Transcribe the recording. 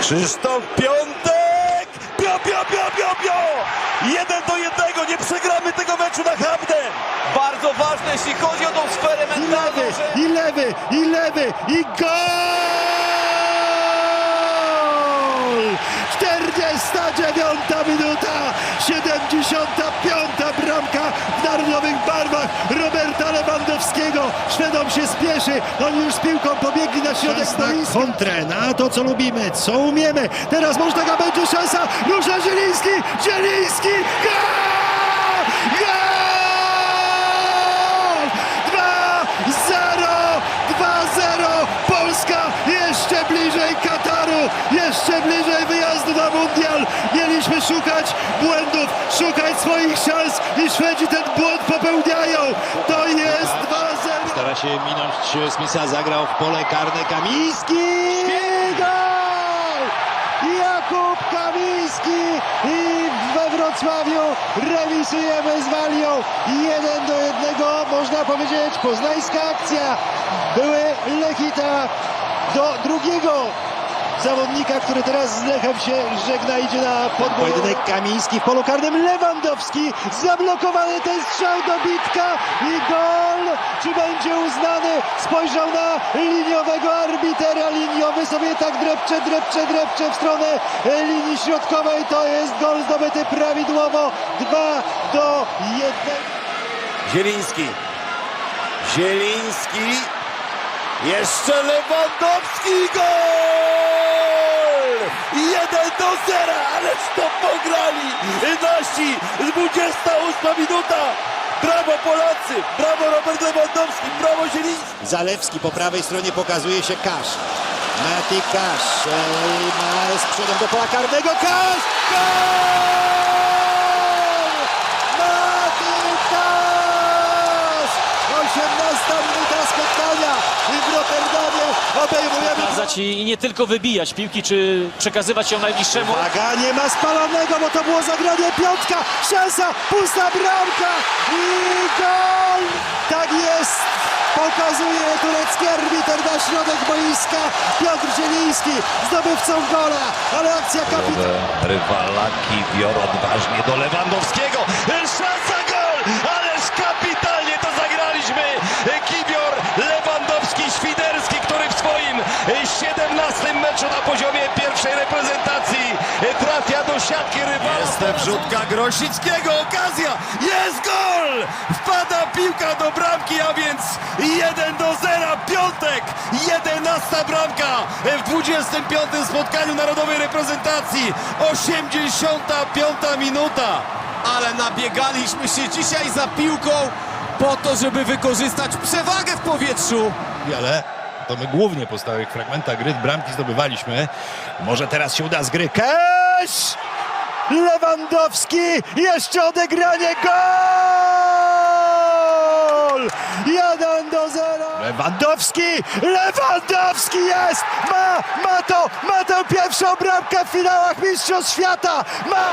Krzysztof Piątek! Pio, pio, pio, pio, pio! Jeden do jednego, nie przegramy tego meczu na Hamden! Bardzo ważne, jeśli chodzi o tą sferę I mentalną, lewy, że... i lewy, i lewy, i gol! 49 minuta, 75 bramka w narodowych barwach Roberta Lewandowskiego. Szwedom się spieszy, oni już z piłką pobiegli na środek boiska. Kontrę, na to co lubimy, co umiemy. Teraz może taka będzie szansa, rusza Zieliński, Zieliński, gol! Gol! 2-0! 2-0! Polska jeszcze bliżej Kataru, jeszcze bliżej wyjazdu na mundial. Mieliśmy szukać błędów, szukać swoich szans i Szwedzi ten błąd popełniają. To jest 2-0. Się minąć Smitha, zagrał w pole karne Kamiński! Gol! Jakub Kamiński i we Wrocławiu remisujemy z Walią 1 do 1. Można powiedzieć poznańska akcja. Były Lechita do drugiego zawodnika, który teraz z Lechem się żegna, idzie na podbój. Pojedynek Kamiński w polu karnym Lewandowski. Zablokowany ten strzał do bitka i gol. Czy będzie uznany? Spojrzał na liniowego arbitera. Liniowy sobie tak drepcze, drepcze, drepcze w stronę e, linii środkowej. To jest gol zdobyty prawidłowo. 2 do 1. Zieliński. Zieliński. Jeszcze Lewandowski gol! Nasi. 28 minuta. Brawo Polacy, brawo Robert Lewandowski, brawo Zieliński. Zalewski po prawej stronie pokazuje się Kasz. Mati Kasz ma z przodem do pola karnego. Kasz! Gol! Mati Kasz! 18 minuta spotkania i w Rotterdamie i, i nie tylko wybijać piłki, czy przekazywać ją najbliższemu. Uwaga, nie ma spalonego, bo to było zagranie piątka, szansa, pusta bramka i gol! Tak jest! Pokazuje turecki arbiter na środek boiska. Piotr Zieliński zdobywcą gola, ale akcja kapitalna. Rywala Kiwior odważnie do Lewandowskiego. Szansa gol! Ależ kapitalnie to zagraliśmy. Kiwior, Lewandowski, Świderski, który w swoim 17 meczu na poziomie pierwszej reprezentacji trafia do siatki rywala. Jest wrzutka Grosickiego, okazja, jest gol! Wpada piłka do bramki, a więc 1 do 0, piątek, 11 bramka w 25 spotkaniu narodowej reprezentacji, 85 minuta. Ale nabiegaliśmy się dzisiaj za piłką po to, żeby wykorzystać przewagę w powietrzu. ale to my głównie po stałych fragmentach gry bramki zdobywaliśmy. Może teraz się uda z gry. Kesz! Lewandowski! Jeszcze odegranie! Gol! 1 do 0. Lewandowski! Lewandowski jest! Ma, ma to! Ma tę pierwszą bramkę w finałach Mistrzostw Świata! Ma!